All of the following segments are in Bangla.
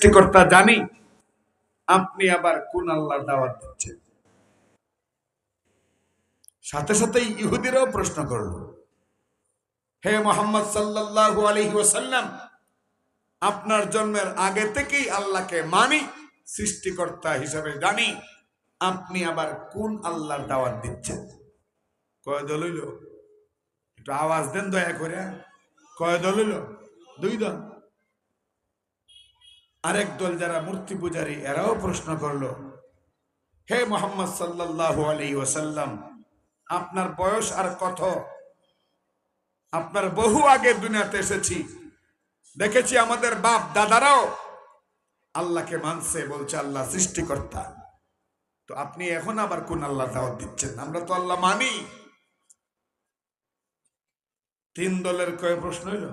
সৃষ্টিকর্তা জানি, আপনি আবার কোন আল্লাহর দাওয়াত দিচ্ছেন? সাথে সাথে ইহুদিরাও প্রশ্ন করল, হে মোহাম্মদ সাল্লাল্লাহু আলাইহি ওয়াসাল্লাম, আপনার জন্মের আগে থেকেই আল্লাহকে মানি, সৃষ্টিকর্তা হিসেবে জানি, আপনি আবার কোন আল্লাহর দাওয়াত দিচ্ছেন? কয় দল হইল? একটু আওয়াজ দেন দয়া করে। কয় দল হইল? দুই দল। আরেক দল যারা মূর্তি পূজারী, এরাও প্রশ্ন করল, হে মোহাম্মদ সাল্লাল্লাহু আলাইহি ওয়াসাল্লাম, আপনার বয়স আর কত? আপনার বহু আগে দুনিয়াতে এসেছি। দেখেছি আমাদের বাপ দাদারাও আল্লাহকে মানছে, বলছে আল্লাহ সৃষ্টিকর্তা। তো আপনি এখন আবার কোন আল্লাহ দাওয়াত দিচ্ছেন? আমরা তো আল্লাহ মানি। তিন দলের কয় প্রশ্ন হইল?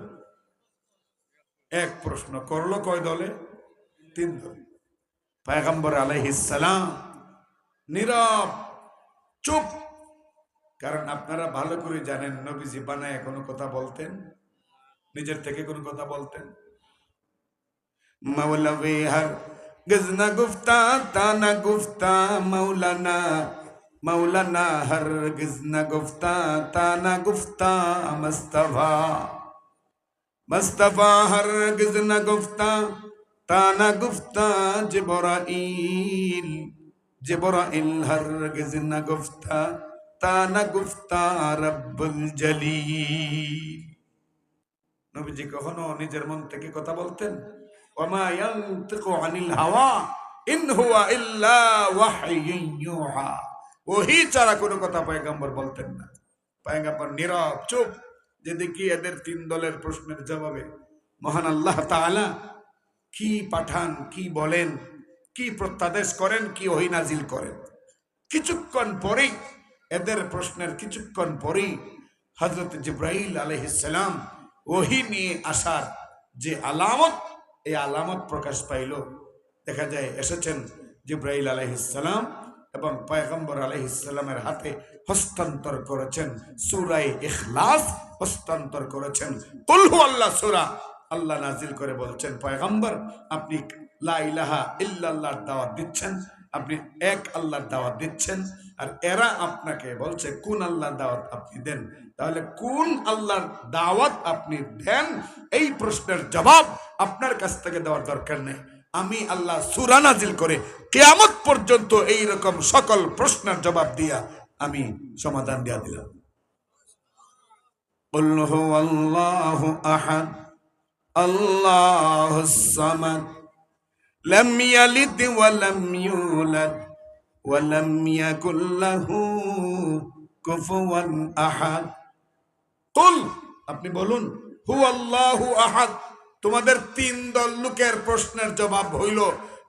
এক প্রশ্ন করল কয় দলে? তিন দল পায়গাম্বর আলাইহিসালাম নীরব, চুপ। কারণ আপনারা ভালো করে জানেন, নবীজি বানায় কোনো কথা বলতেন, নিজের থেকে কোনো কথা বলতেন। মৌলভী হর গজনা গুফতা তানা গুফতা মৌলানা মৌলানা হর, গজনা গুফতা তানা গুফতা মুস্তফা। মুস্তফা হর, গজনা গুফতা তানা গুফতা জিবরাইল জিবরাইল হর গজনা গুফতা, তানা গুফতা রব্বুল জলিল। নবীজি কখনো নিজের মন থেকে কথা বলতেন ওমা ইয়ানতিকু আনিল হাওয়া, ইন হুয়া ইল্লা ওয়াহয়ুন ইউহা। ওহি ছাড়া কোনো কথা পয়গম্বর বলতেন না। পয়গম্বর নীরব, চুপ যে দেখি এদের তিন দলের প্রশ্নের জবাবে, মহান আল্লাহ তাআলা কি পাঠান, কি বলেন, কি প্রত্যাদেশ করেন, কি ওহি নাজিল করেন? কিছুক্ষণ পরেই, এদের প্রশ্নের কিছুক্ষণ পরেই হজরত জিব্রাইল আলহিসাম ওহি নিয়ে আসার যে আলামত, এই আলামত প্রকাশ পাইল। দেখা যায় এসেছেন জিব্রাহিল আলহিসাম এবং পয়গম্বর আলহিসামের হাতে হস্তান্তর করেছেন সুরাই ইখলাস, হস্তান্তর করেছেন। কুলহু আল্লাহ সুরা। আল্লাহ নাজিল করে বলছেন, পয়গাম্বর, আপনি লাহা ইল্লাহর দাওয়াত দিচ্ছেন, আপনি এক আল্লাহর দাওয়াত দিচ্ছেন, আর এরা আপনাকে বলছে, কোন আল্লাহর দাওয়াত আপনি দেন? তাহলে কোন আল্লাহর দাওয়াত আপনি দেন? এই প্রশ্নের জবাব আপনার কাছ থেকে দেওয়ার দরকার নেই। আমি আল্লাহ সুরা নাজিল করে কেয়ামত পর্যন্ত এই রকম সকল প্রশ্নের জবাব দিয়া আমি সমাধান দিয়া দিলাম। আল্লাহ আহাদ। الله أحد الله الصمد لم يلد ولم يولد ولم يكن له كفوا أحد قل আপনি বলুন হু আল্লাহু আহাদ তোমাদের তিন দল লোকের প্রশ্নের জবাব হইল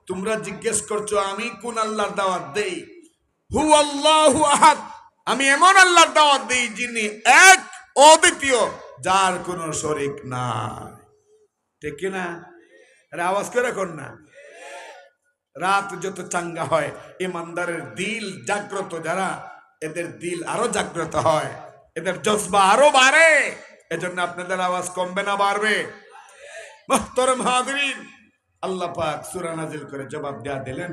তোমরা জিজ্ঞেস করছো আমি কোন আল্লাহর দাওয়াত দেই হু আল্লাহু আহাদ আমি এমন আল্লাহর দাওয়াত দেই যিনি এক অদ্বিতীয় যার কোনো শরিক নাই ঠিক কি না আরে আওয়াজ করে কর না? রাত যত চাঙ্গা হয়, ইমানদারের দিল জাগ্রত যারা, এদের দিল আরও জাগ্রত হয়, এদের জজবা আরও বাড়ে। এজন্য আপনাদের আওয়াজ কমবে না বাড়বে? মোহতরম হাজরিন, আল্লাহ পাক সূরা নাজিল করে জবাব দেয়া দিলেন,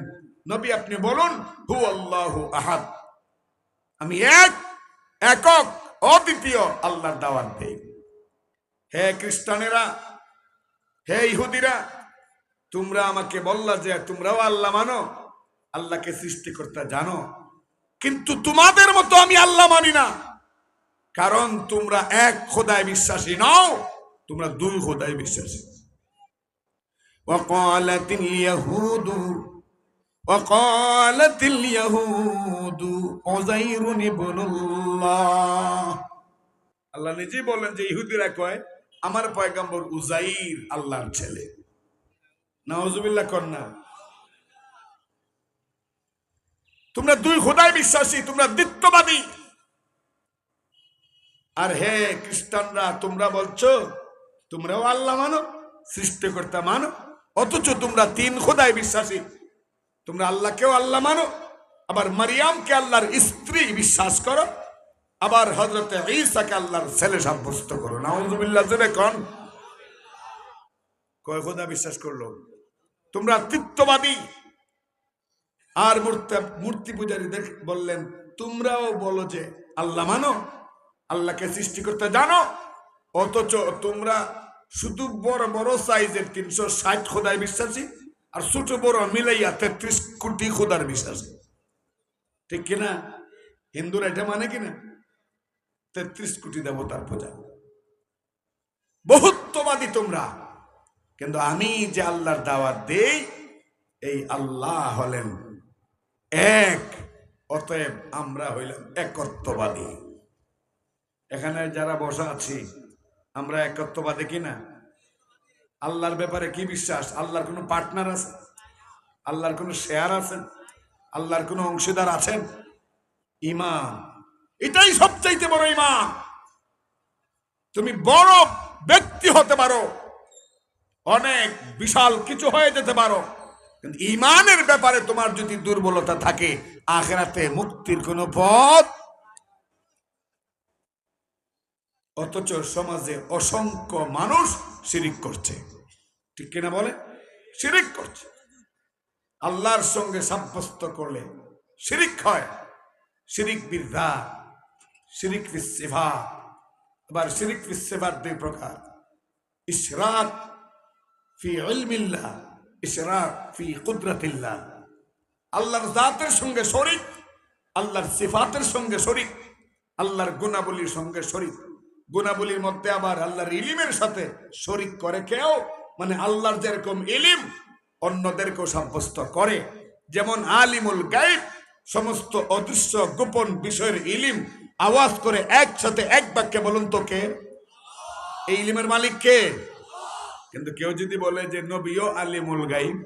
নবী আপনি বলুন হু আল্লাহু আহাদ। আমি এক, একক, অদ্বিতীয় আল্লাহর দাওয়াত দেই। হে খ্রিস্টানেরা হে ইহুদিরা তোমরা আমাকে বললা যে তোমরাও আল্লাহ মানো আল্লাহকে সৃষ্টি করতে জানো কিন্তু তোমাদের মতো আমি আল্লাহ মানি না কারণ তোমরা এক খোদায় বিশ্বাসী নও তোমরা দুই খোদায় বিশ্বাসী وقالت اليهود وقالت اليهود عزير ابن الله আল্লাহ নিজেই বলেন যে ইহুদিরা কয় আমার পয়গম্বর উজাইর আল্লাহর ছেলে। নাউজুবিল্লাহ কন্যা। তোমরা দুই খোদায় বিশ্বাসী, তোমরা দ্বিত্ববাদী। আর হে খ্রিস্টানরা, তোমরা বলছো, তোমরাও আল্লাহ মানো, সৃষ্টিকর্তা মানো, অথচ তোমরা তিন খোদায় বিশ্বাসী। তোমরা আল্লাহকেও আল্লাহ মানো, আবার মারিয়ামকে আল্লাহর স্ত্রী বিশ্বাস করো আবার হজরতে ঈসাকে আল্লাহর ছেলে সাব্যস্ত করো। নাউজুবিল্লাহ জুড়ে কন। কয়, খোদা বিশ্বাস করল, তোমরা তৃত্ববাদী। আর মূর্তি মূর্তি পূজারী দেখ বললেন, তোমরাও বলো যে আল্লাহ মানো, আল্লাহকে সৃষ্টি করতে জানো, অথচ তোমরা শুধু বড় বড় সাইজের তিনশো ষাট খোদায় বিশ্বাসী, আর ছোট, বড় মিলাইয়া তেত্রিশ কোটি খোদার বিশ্বাসী। ঠিক কিনা? হিন্দুরা এটা মানে কিনা? তেত্রিশ কোটি দেবতার পূজা। বহুত্ববাদী তোমরা। কিন্তু আমি যে আল্লাহর দাওয়াত দেই, এই আল্লাহ হলেন এক, অতএব আমরা হইলাম একত্ববাদী। এখানে যারা বসা আছি, আমরা একত্ববাদী কিনা? আল্লাহর ব্যাপারে কি বিশ্বাস? আল্লাহর কোনো পার্টনার আছে? আল্লাহর কোনো শেয়ার আছেন আল্লাহর কোনো অংশীদার আছেন? ইমাম এটাই সবচাইতে বড় ইমাম তুমি বড় ব্যক্তি হতে পারো। অনেক বিশাল কিছু হয়ে যেতে পারো। কিন্তু ইমানের ব্যাপারে তোমার যদি দুর্বলতা থাকে, আখেরাতে মুক্তির কোনো পথ অথচ সমাজে অসংখ্য মানুষ শিরিক করছে। ঠিক কিনা বলে? শিরিক করছে। আল্লাহর সঙ্গে সাব্যস্ত করলে শিরিক হয়। শিরিক বিদ্যা। শিরিক ফিসেফা আবার শিরিক ফিসেফার দুই প্রকার। ইশরাক ফি ইলমিল্লাহ ইশরাক ফি কুদরতিল্লাহ। আল্লাহর জাতের সঙ্গে শরিক, আল্লাহর সিফাতের সঙ্গে শরিক, আল্লাহর গুণাবলীর সঙ্গে শরিক। গুণাবলীর মধ্যে আবার আল্লাহর ইলিমের সাথে শরিক করে কেউ মানে আল্লাহর যেরকম ইলিম, অন্যদেরকেও সাব্যস্ত করে। যেমন আলিমুল গাইব সমস্ত অদৃশ্য গোপন বিষয়ের ইলিম আওয়াজ করে একসাথে এক বাক্যে বলুন তো কে? এই ইলিমের মালিক কে? কিন্তু কেউ যদি বলে যে নবীও আলিমুল গাইব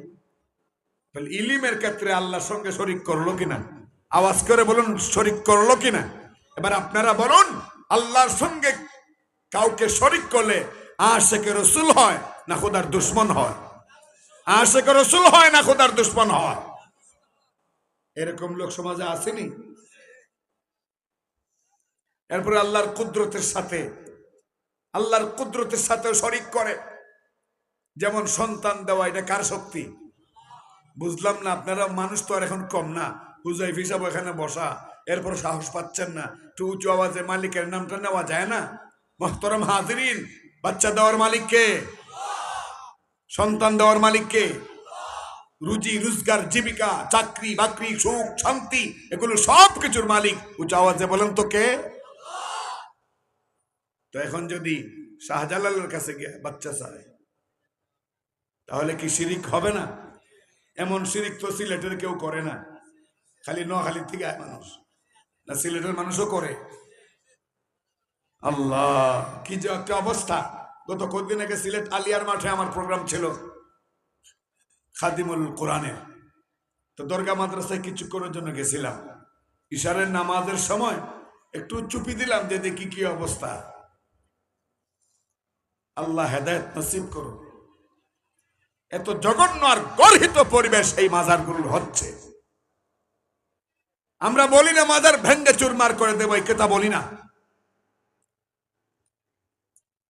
তাহলে ইলিমের ক্ষেত্রে আল্লাহর সঙ্গে শরিক করল কিনা? আওয়াজ করে বলুন, শরিক করল কিনা? এবার আপনারা বলুন, আল্লাহর সঙ্গে কাউকে শরিক করলে আশেকে রসুল হয় না খোদার দুশ্মন হয়? আশেকে রসুল হয় না খোদার দুশ্মন হয়? এরকম লোক সমাজে আসেনি? এরপরে আল্লাহর কুদরতের সাথে, আল্লাহর কুদরতের সাথেও শরিক করে। যেমন সন্তান দেওয়া, এটা কার শক্তি? বুঝলাম না, আপনারা মানুষ তো আর এখন কম না। হুজাইফ হিসাব এখানে বসা, এরপর সাহস পাচ্ছেন না। একটু উঁচু আওয়াজে মালিকের নামটা নেওয়া যায় না? মহতরম হাজরিন, বাচ্চা দেওয়ার মালিককে সন্তান দেওয়ার মালিককে রুজি, রোজগার, জীবিকা, চাকরি, বাকরি, সুখ, শান্তি, এগুলো সব কিছুর মালিক। উঁচু আওয়াজে বলেন তো কে? তো এখন যদি শাহজালালের কাছে গিয়ে বাচ্চা চায়, তাহলে কি শিরিক হবে না? এমন শিরিক তো সিলেটের কেউ করে না। খালি নোয়াখালীর থেকে মানুষ। না, সিলেটের মানুষও করে। আল্লাহ, কি যে একটা অবস্থা। গত কদিন আগে সিলেট আলিয়ার মাঠে আমার প্রোগ্রাম ছিল, খাদিমুল কোরআনের। তো দরগা মাদ্রাসায় কিছুক্ষণের জন্য গেছিলাম। ইশারের নামাজের সময় একটু চুপি দিলাম যে দেখি কি অবস্থা। আল্লাহ হেদায়ত নসিব করুন। এত জঘন্য আর গর্হিত পরিবেশ এই মাজারগুলোর হচ্ছে। আমরা বলি না, মাজার ভেঙ্গে চুরমার করে দেবো, এই কথা বলি না।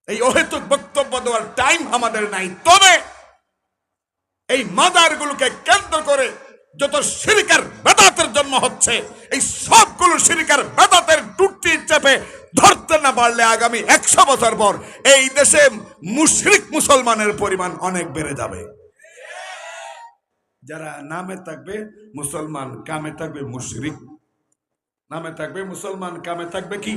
এই অহেতুক বক্তব্য দেওয়ার টাইম আমাদের নাই। তবে এই মাজারগুলোকে কেন্দ্র করে যত সিরিকার বেদাতের জন্ম হচ্ছে এই সবগুলো সিরিকার বেদাতের টুটি চেপে ধরতে না পারলে আগামী একশো বছর পর এই দেশে মুশরিক মুসলমানের পরিমাণ অনেক বেড়ে যাবে। যারা নামে থাকবে মুসলমান, কামে থাকবে মুশরিক। নামে থাকবে মুসলমান, কামে থাকবে কি?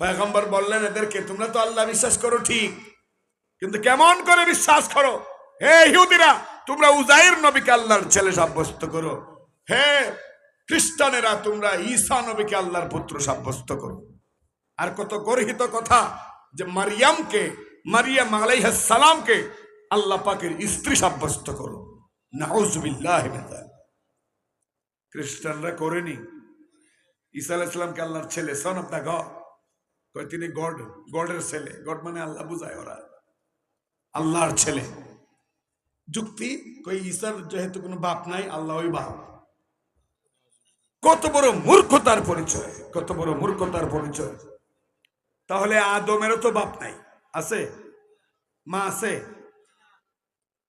পয়গম্বর বললেন, এদেরকে তোমরা তো আল্লাহ বিশ্বাস করো ঠিক, কিন্তু কেমন করে বিশ্বাস করো? হে ইহুদিরা, তোমরা উজাইর নবীকে আল্লাহর ছেলে সাব্যস্ত করো। হে খ্রিস্টানেরা, তোমরা ঈসা নবীকে আল্লাহর পুত্র সাব্যস্ত করো। আর কত গর্হিত কথা যে মারিয়ামকে, মারিয়াম সালামকে আল্লাহ পাকের স্ত্রী সাব্যস্ত করো। নাউজুবিল্লাহ খ্রিস্টানরা করেনি। ঈসা আলাইসালামকে আল্লাহর ছেলে সন অফ দ্য গড তিনি গড, গডের ছেলে। গড মানে আল্লাহ বুঝায় ওরা। আল্লাহর ছেলে। যুক্তি কই ঈসার যেহেতু কোনো বাপ নাই আল্লাহ ওই বাপ। কত বড় মূর্খতার পরিচয়, কত বড় মূর্খতার পরিচয়। তাহলে আদমেরও তো বাপ নাই, আছে? মা আছে?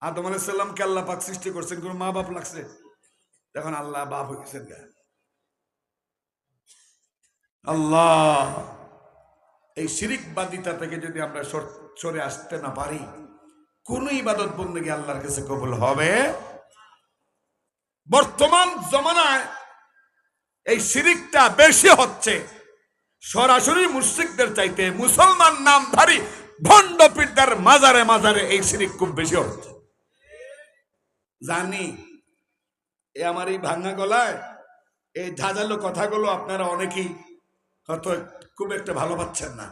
আদম আলাইসাল্লামকে আল্লাহ পাক সৃষ্টি করছেন, কোন মা বাপ লাগছে? তখন আল্লাহ বাপ হয়ে গেছেন গা। আল্লাহ, এই শিরিকবাদিতা থেকে যদি আমরা সর- সরে আসতে না পারি, কোন ইবাদত বন্দী আল্লাহর কাছে কবুল হবে? বর্তমান জমানায় এই শিরিকটা বেশি হচ্ছে। সরাসরি মুশ্রিকদের চাইতে মুসলমান নামধারী ভণ্ড মাজারে মাজারে এই শিরিক খুব বেশি হচ্ছে। জানি, এ আমার এই ভাঙা গলায়, এই ঝাঁঝালো কথাগুলো আপনারা অনেকেই হয়তো খুব একটা ভালো পাচ্ছেন না।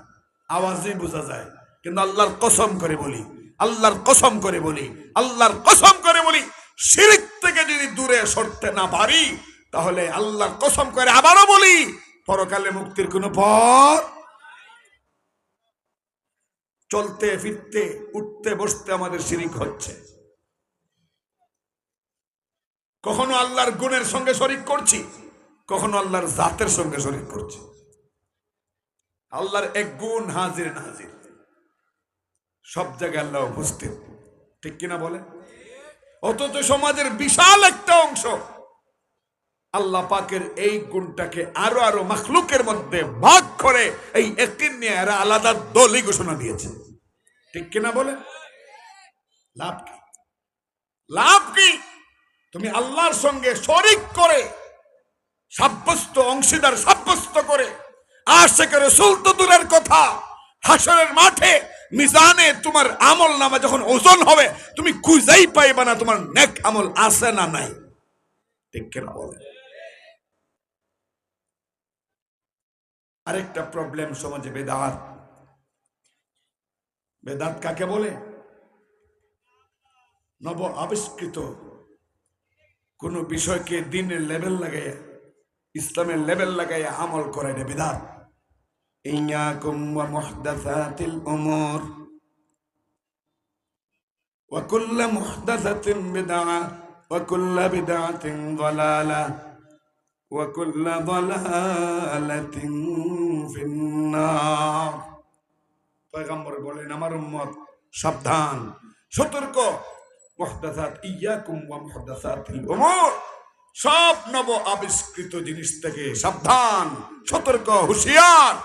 আওয়াজই বোঝা যায়। কিন্তু আল্লাহর কসম করে বলি, আল্লাহর কসম করে বলি, আল্লাহর কসম করে বলি, শিরিক থেকে যদি দূরে সরতে না পারি তাহলে আল্লাহর কসম করে আবারও বলি, পরকালে মুক্তির কোনো পথ? চলতে, ফিরতে, উঠতে, বসতে আমাদের শিরিক হচ্ছে। কখনো আল্লাহর গুণের সঙ্গে শরিক করছি, কখনো আল্লাহর জাতের সঙ্গে শরিক করছি। আল্লাহর এক গুণ হাজির নাজির। সব জায়গায় আল্লাহ উপস্থিত। ঠিক কিনা বলে? অথচ সমাজের বিশাল একটা অংশ আল্লাহ পাকের এই গুণটাকে আরও আরও মখলুকের মধ্যে ভাগ করে এই একদিন নিয়ে এরা আলাদা দলই ঘোষণা দিয়েছে। ঠিক কিনা বলে? লাভ কি? লাভ কি? তুমি আল্লাহর সঙ্গে শরিক করে, সাব্যস্ত, অংশীদার সাব্যস্ত করে আশেকের সুলত দূরের কথা, হাসরের মাঠে, মিজানে তোমার আমল নামা যখন ওজন হবে, তুমি খুঁজেই পাইবা না তোমার নেক আমল আছে না নাই। ঠিক কেনা বলে? আরেকটা প্রবলেম সমাজে, বেদাত। বেদাত কাকে বলে? নব আবিষ্কৃত কোন বিষয়কে দিনের লেভেল লাগাইয়া, ইসলামের লেভেল লাগাইয়া আমল করে এটা বিধান ইয়াকুম ওয়া মুহদাসাতিল উমুর। ওয়া কুল্লু ওয়া কুল্লু দালালাতিন ফিন্নার পয়গম্বর বলেন, আমার উম্মত, সাবধান, সতর্ক। মুহদাসাত ইয়াকুম ওয়া মুহদাসাতিল উমুর। সব নব আবিষ্কৃত জিনিস থেকে সাবধান, সতর্ক, হুঁশিয়ার।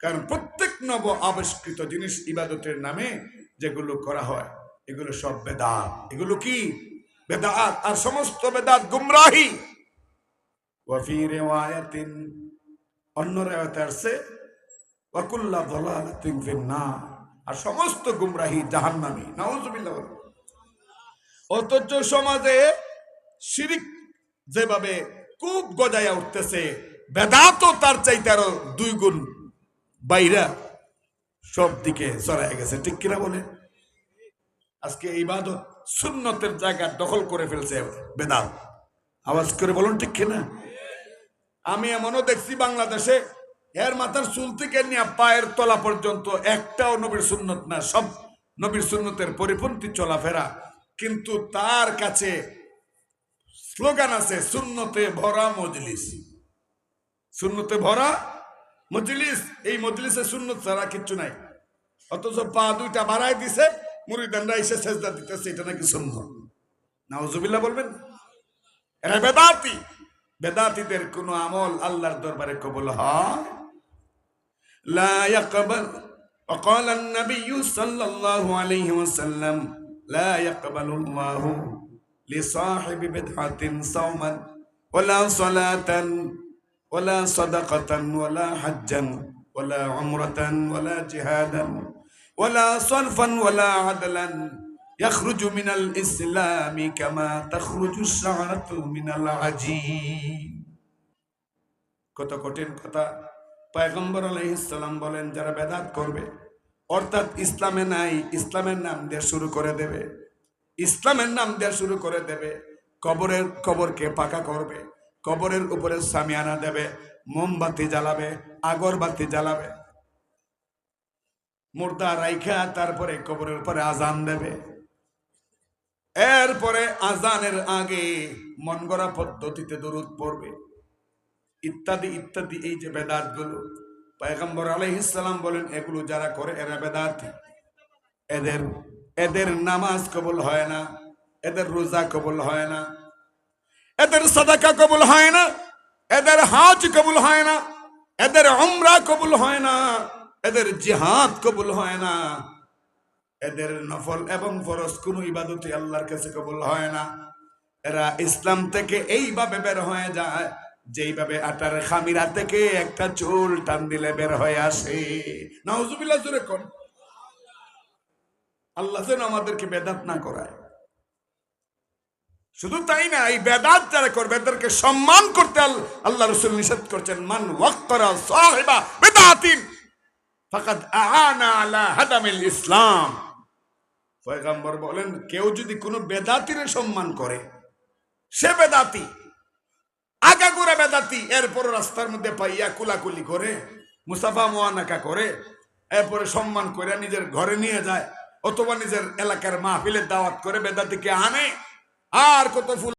কারণ প্রত্যেক নব আবিষ্কৃত জিনিস ইবাদতের নামে যেগুলো করা হয়, এগুলো সব বেদাত। এগুলো কি? বেদাত, আর সমস্ত বেদাত গুমরাহি। ওয়াফি রিওয়ায়াতিন অন্য রেওয়াতে আসছে ওয়াকুল্লা দালালাতিন ফিন্নার আর সমস্ত গুমরাহি জাহান্নামী। নাউজুবিল্লাহ। অথচ সমাজে শিরিক যেভাবে খুব গজায়া উঠতেছে, বেদাতও তার চাইতে আরও দুই গুণ বাইরা সব দিকে চড়াই গেছে। ঠিক কিনা বলে আজকে ইবাদত সুন্নতের জায়গা দখল করে ফেলছে বেদাত। আওয়াজ করে বলুন ঠিক কিনা? আমি এমনও দেখছি বাংলাদেশে, এর মাথার চুল থেকে নিয়ে পায়ের তলা পর্যন্ত একটাও নবীর সুন্নত না, সব নবীর সুন্নতের পরিপন্থী চলাফেরা। কিন্তু তার কাছে স্লোগান আছে, সুন্নতে ভরা মজলিস। সুন্নতে ভরা মজলিস, এই মজলিসে সুন্নত ছাড়া কিচ্ছু নাই। অথচ পা দুইটা বাড়াই দিছে, মুরিদানরা এসে সেজদা দিতেছে, এটা নাকি সুন্নত? নাউজুবিল্লাহ বলবেন? এরা বেদাতি বেদাতিদের কোন আমল আল্লাহর দরবারে কবুল হয় لا يقبل وقال النبي صلى الله عليه وسلم لا يقبل الله لصاحب بدعة صوما ولا صلاة ولا صدقة ولا حجا ولا عمرة ولا جهادا ولا صرفا ولا عدلا يخرج من الإسلام كما تخرج الشعرة من العجين কত কঠিন কথা পয়গম্বর আলাইহিসসালাম বলেন যারা বেদাত করবে অর্থাৎ ইসলামে নাই ইসলামের নাম দিয়ে শুরু করে দেবে ইসলামের নাম দিয়ে শুরু করে দেবে কবরের কবরকে পাকা করবে কবরের উপরে সামিয়ানা দেবে মোমবাতি জ্বালাবে আগরবাতি জ্বালাবে মুর্দা রাইখা তারপরে কবরের পরে আজান দেবে এরপরে আজানের আগে মন গড়া পদ্ধতিতে দরুদ পড়বে। ইত্যাদি ইত্যাদি এই যে বেদাতগুলো পয়গম্বর আলাইহিসাল্লাম বলেন, এগুলো যারা করে, এরা বেদাত। এদের এদের নামাজ কবুল হয় না, এদের রোজা কবুল হয় না, এদের সাদাকা কবুল হয় না, এদের হাজ কবুল হয় না, এদের উমরা কবুল হয় না, এদের জিহাদ কবুল হয় না এদের নফল এবং ফরজ কোন ইবাদতি আল্লাহর কাছে কবুল হয় না। এরা ইসলাম থেকে এইভাবে বের হয়ে যায়, যেইভাবে আটার খামিরা থেকে একটা চুল টান দিলে বের হয়ে আসে। নাউজুবিল্লাহ, জোরে কোন। আল্লাহ যেন আমাদেরকে বেদাত না করায়। শুধু তাই না, এই বেদাত যারা করবে, এদেরকে সম্মান করতে আল- আল্লাহ রসুল নিষেধ করছেন, মান ওয়াক্তরা সাহেবা বেদাতিন, ফাকাদ আনা আলা হাদামিল ইসলাম। পয়গম্বর বলেন, কেউ যদি কোনো বেদাতির সম্মান করে, সে বেদাতি, আগাগোড়া বেদাতি, এরপর রাস্তার মধ্যে পাইয়া কুলাকুলি করে মুসাফা মোয়ানাকা করে, এরপরে সম্মান করে নিজের ঘরে নিয়ে যায়, অথবা নিজের এলাকার মাহফিলের দাওয়াত করে বেদাতিকে আনে, আর কত ফুল